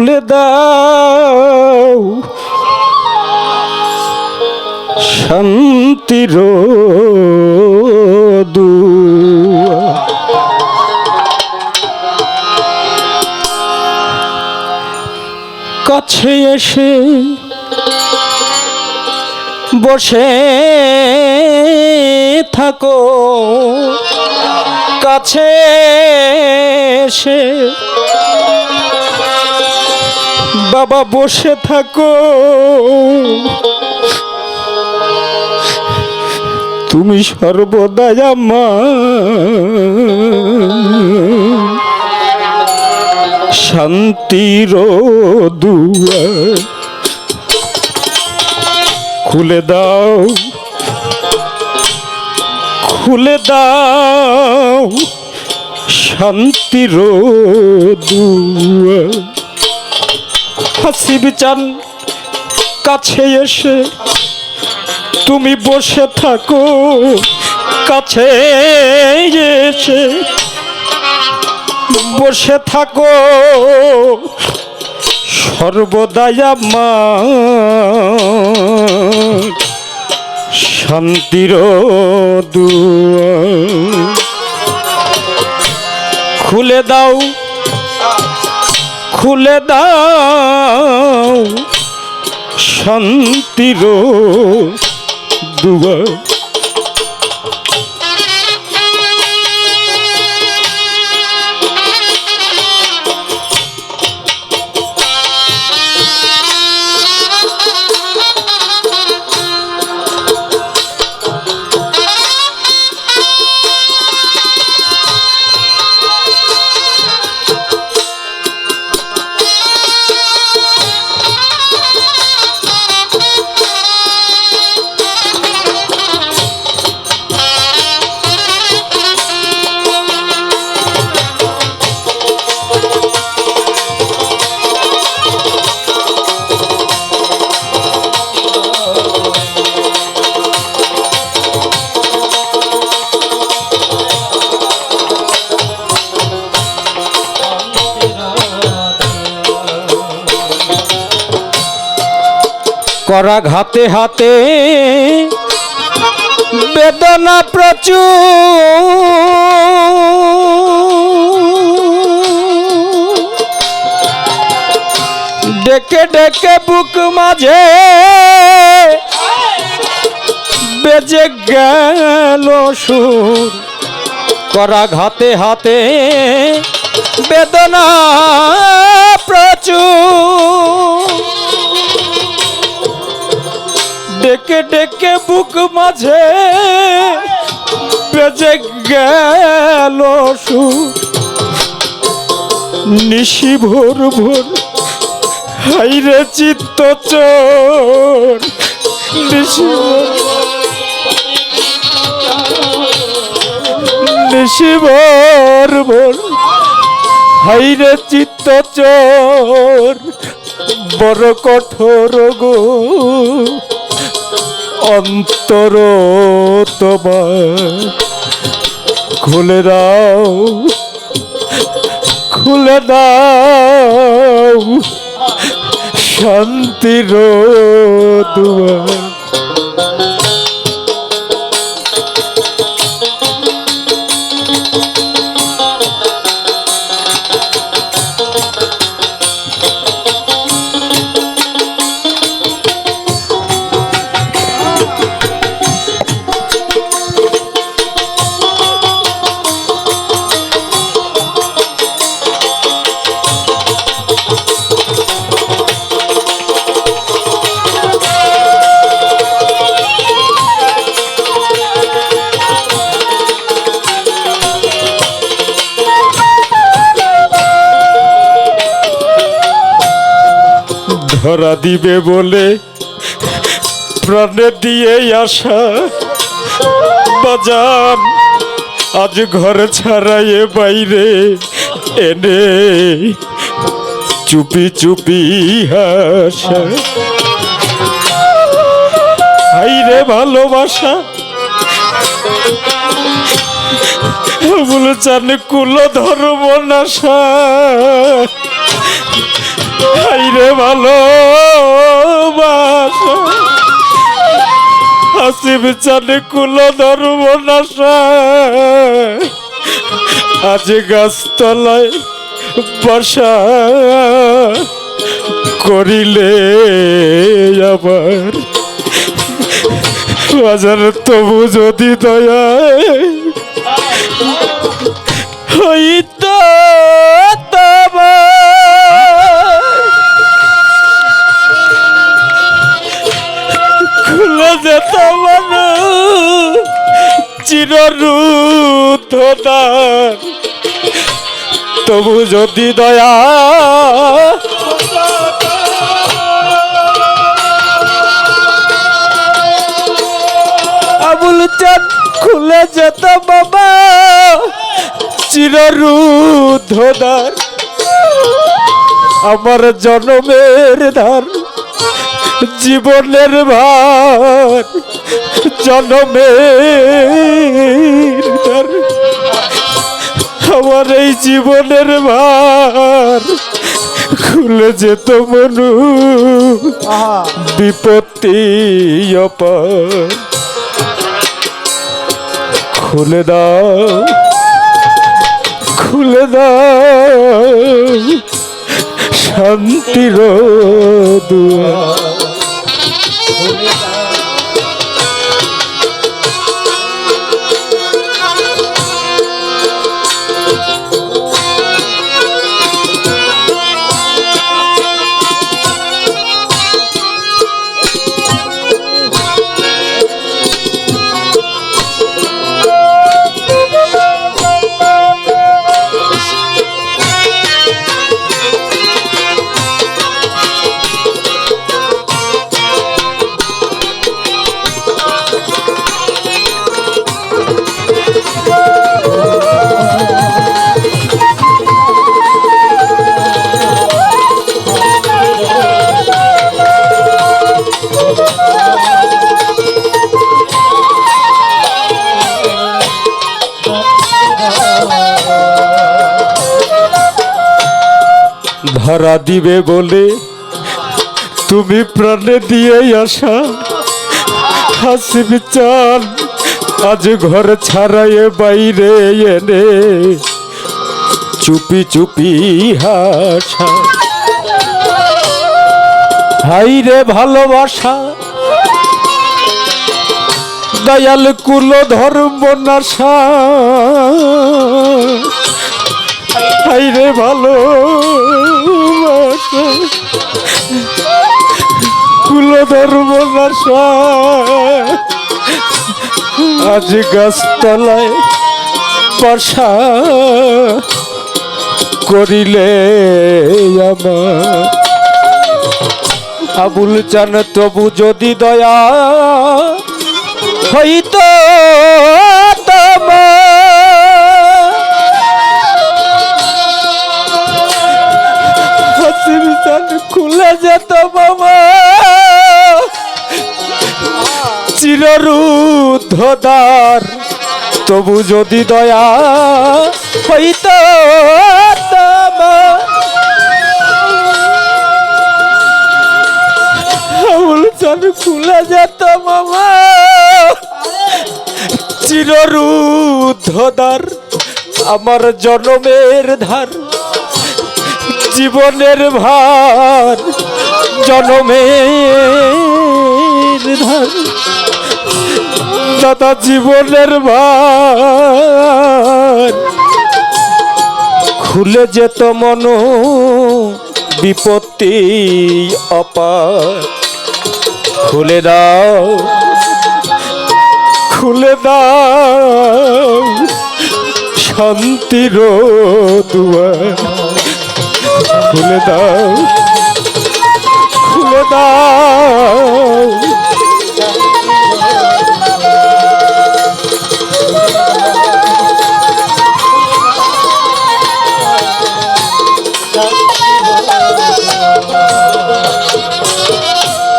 খুলে দাও। শান্তির কাছে এসে বসে থাকো। কাছে এসে বাবা বসে থাকো। তুমি সর্বদাই আমার শান্তির দুয়ার খুলে দাও খুলে দাও শান্তির দুয়ার। হাসিব চান কাছে এসে তুমি বসে থাকো, কাছে এসে বসে থাকো। সর্বদাই আমার শান্তির দুয়ার। খুলে দাও খুলে দাও শান্তির দুয়ার করা ঘাতে হাতে বেদনা প্রচুর। ডেকে ডেকে বুক মাঝে বেজে গেল সুর। করা ঘাতে হাতে বেদনা ডেকে বুক মাঝে, বেজে গেল সুর। নিশি ভোর ভোর হাইরে চিত্ত চোর। নিশি নিশি ভোর ভোর হাইরে চিত্ত চোর। বড় কঠোর গো অন্তর তোমার খুলে দাও খুলে দাও শান্তির দুয়ার। ধরা দিবে বলে প্রাণে দিয়ে আসা বাজান, আজ ঘর ছাড়াইয়ে বাইরে এনে চুপি চুপি হাসা। হাইরে ভালোবাসা। বলে জানে কুল ধর্ম নাশা হাইরে ভালো বাসা। হাসিব চানে কুল ধর্ম নাশা আজ গাছতলায় বসা করিলে আবার। বাজার তবু যদি দয়া হইত। যেত মানুষ চিররুদ্ধদার তবু যদি দয়া আবুল চাঁদ খুলে যেত বাবা চিররুদ্ধদার আমার জনমের ধার জীবনের ভার জনমের আমার এই জীবনের ভার খুলে যেত মনু। বিপত্তি অপার। খুলে দাও খুলে দাও শান্তির দুয়ার। ধরা দিবে বলে তুমি প্রাণে দিয়ে আসা। হাসিবি চান আজ ঘর ছাড়াইয়ে বাইরে এনে চুপি চুপি হাসা। হাই রে ভালোবাসা, দয়াল কুল ধর্ম নাশা। হাই রে ভালো কুল ধর্ম নাশা আজ গাছতলায় বর্ষা করিলে আবুল চান তবু যদি দয়া হইত হাসির যেত বাবা চিররুদ্ধদার তবু যদি দয়া হইত খুলে যেত মামা চিররুদ্ধদার আমার জনমের ধার জীবনের ভার, জনমের ধার। দাদা জীবনের ভার। খুলে যেত মন বিপত্তি অপার। খুলে দাও খুলে দাও শান্তির দুয়ার। খুলে দাও খুলে দাও।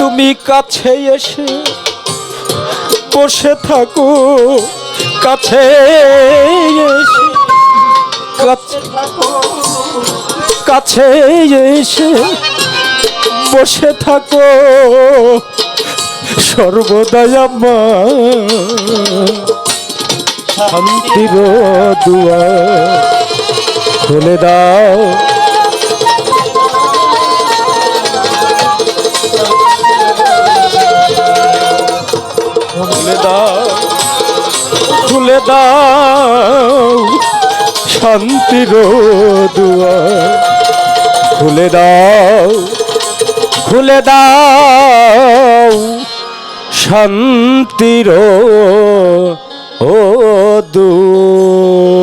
তুমি কাছে এসে বসে থাকো কাছে এসে কাছে কাছে এসে বসে থাকো। সর্বদাই আমার শান্তির দুয়ার খুলে দাও। খুলে দাও খুলে দাও শান্তির দুয়ার। খুলে দাও খুলে দাও শান্তির ও দুয়ার